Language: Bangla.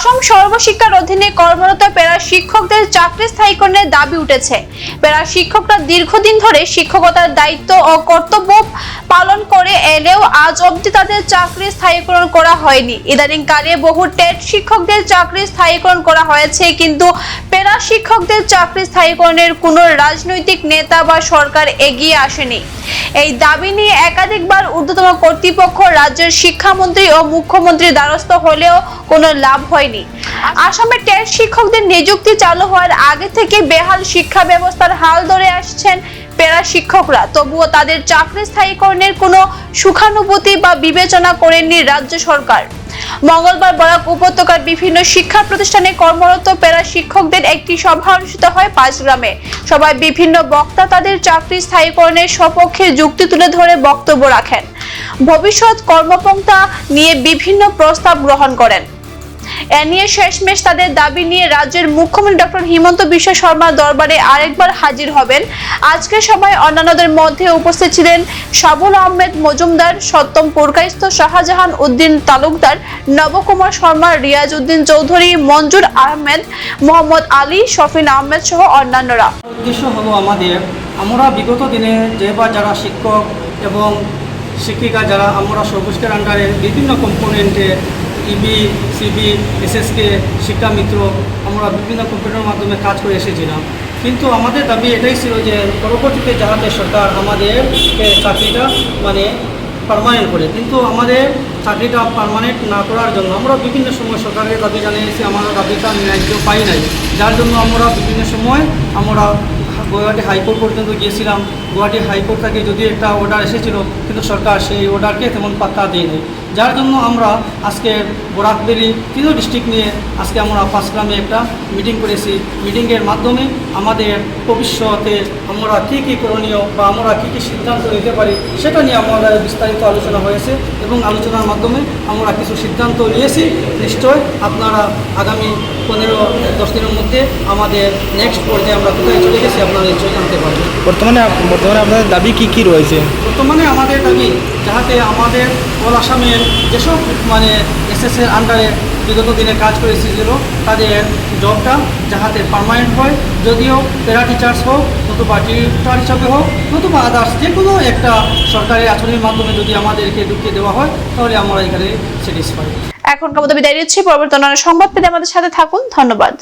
অসম সর্বশিক্ষার অধীনে কর্মরত প্যারা শিক্ষকদের চাকরি স্থায়ীকরণের দাবি উঠেছে। প্যারা শিক্ষকরা দীর্ঘদিন ধরে শিক্ষকতার দায়িত্ব ও কর্তব্য পালন করে এলেও আজ অবধি তাদের চাকরি স্থায়ীকরণ করা হয়নি। ইদানিং কালে বহু টেট শিক্ষকদের চাকরি স্থায়ীকরণ করা হয়েছে, কিন্তু পেরা শিক্ষকদের চাকরি স্থায়ীকরণের কোনো রাজনৈতিক নেতা বা সরকার এগিয়ে আসেনি। এই দাবি নিয়ে একাধিকবার ঊর্ধ্বতন কর্তৃপক্ষ, রাজ্যের শিক্ষামন্ত্রী ও মুখ্যমন্ত্রীর দ্বারস্থ হলেও কোনো লাভ হয়নি। আসামে টেট শিক্ষকদের নিযুক্তি চালু হওয়ার আগে থেকে বেহাল শিক্ষা ব্যবস্থার হাল ধরে আসছেন পেরা শিক্ষকরা। তবুও তাদের চাকরি স্থায়ীকরণের কোনো সুখানুভূতি বা বিবেচনা করেননি রাজ্য সরকার। মঙ্গলবার বরাক উপত্যকার বিভিন্ন শিক্ষা প্রতিষ্ঠানে কর্মরত প্যারা শিক্ষকদের একটি সভা অনুষ্ঠিত হয় পাঁচগ্রামে। সবাই বিভিন্ন বক্তা তাদের চাকরি স্থায়ীকরণের সপক্ষে যুক্তি তুলে ধরে বক্তব্য রাখেন। ভবিষ্যৎ কর্মপন্থা নিয়ে বিভিন্ন প্রস্তাব গ্রহণ করেন। এ নিয়ে শেষমেশ তাদের দাবি নিয়ে রাজ্যের মুখ্যমন্ত্রী ডক্টর হিমন্ত বিশ্ব শর্মার দরবারে আরেকবার হাজির হবেন। আজকের সময় অন্যান্যদের মধ্যে উপস্থিত ছিলেন সাবুল আহমেদ মজুমদার, সত্যম পুরকাইস্ত শাহজাহান উদ্দিন তালুকদার, নবকুমার শর্মা, রিয়াজ উদ্দিন চৌধুরী, মঞ্জুর আহমেদ, মোহাম্মদ আলী, শফিন আহমেদ সহ অন্যান্যরা। উদ্দেশ্য হলো আমাদের, আমরা বিগত দিনে যে বা যারা শিক্ষক এবং শিক্ষিকা যারা আমরা সবুজকের আন্ডারে বিভিন্ন কম্পোনেন্টে ইবি সিবি এসএসকে শিক্ষা মিত্র, আমরা বিভিন্ন কম্পোনেন্টের মাধ্যমে কাজ করে এসেছিলাম। কিন্তু আমাদের দাবি এটাই ছিল যে পরবর্তীতে যাহাতে সরকার আমাদের চাকরিটা মানে পারমানেন্ট করে, কিন্তু আমাদের চাকরিটা পারমানেন্ট না করার জন্য আমরা বিভিন্ন সময় সরকারের দাবি জানিয়েছি, আমরা দাবিটা ন্যায্য পাই নাই। যার জন্য আমরা বিভিন্ন সময় আমরা গুয়াহাটি হাইকোর্ট পর্যন্ত গিয়েছিলাম। গুয়াহাটি হাইকোর্ট থেকে যদি একটা অর্ডার এসেছিল, কিন্তু সরকার সেই অর্ডারকে তেমন পাত্তা দেয়নি। যার জন্য আমরা আজকে বরাকবেলি তিনও ডিস্ট্রিক্ট নিয়ে আজকে আমরা পাঁচগ্রামে একটা মিটিং করেছি। মিটিংয়ের মাধ্যমে আমাদের ভবিষ্যতে আমরা কী কী করণীয় বা আমরা কী কী সিদ্ধান্ত নিতে পারি সেটা নিয়ে আমাদের বিস্তারিত আলোচনা হয়েছে এবং আলোচনার মাধ্যমে আমরা কিছু সিদ্ধান্ত নিয়েছি। নিশ্চয় আপনারা আগামী পনেরো দশ দিনের মধ্যে আমাদের নেক্সট পর্যায়ে আমরা কোথায় চলে গেছি আপনারা নিশ্চয়ই জানতে পারবেন। বর্তমানে বর্তমানে আপনাদের দাবি কী কী রয়েছে? বর্তমানে আমাদের দাবি যাহাতে আমাদের অল আসামের যেসব মানে এসএসের আন্ডারে বিগত দিনে কাজ করে এসেছিল তাদের জবটা যাহাতে পারমানেন্ট হয়, যদিও প্যারা টিচার্স হোক, নতুবা টিচার হিসাবে হোক, নতুবা আদার্স যে কোনো একটা সরকারি আচরণের মাধ্যমে যদি আমাদেরকে ঢুকিয়ে দেওয়া হয়, তাহলে আমরা এখানে স্যাটিসফাই এখনকার মতো বিদায় নিচ্ছি, পরবর্তী অন্যান্য সংবাদ পেতে আমাদের সাথে থাকুন, ধন্যবাদ।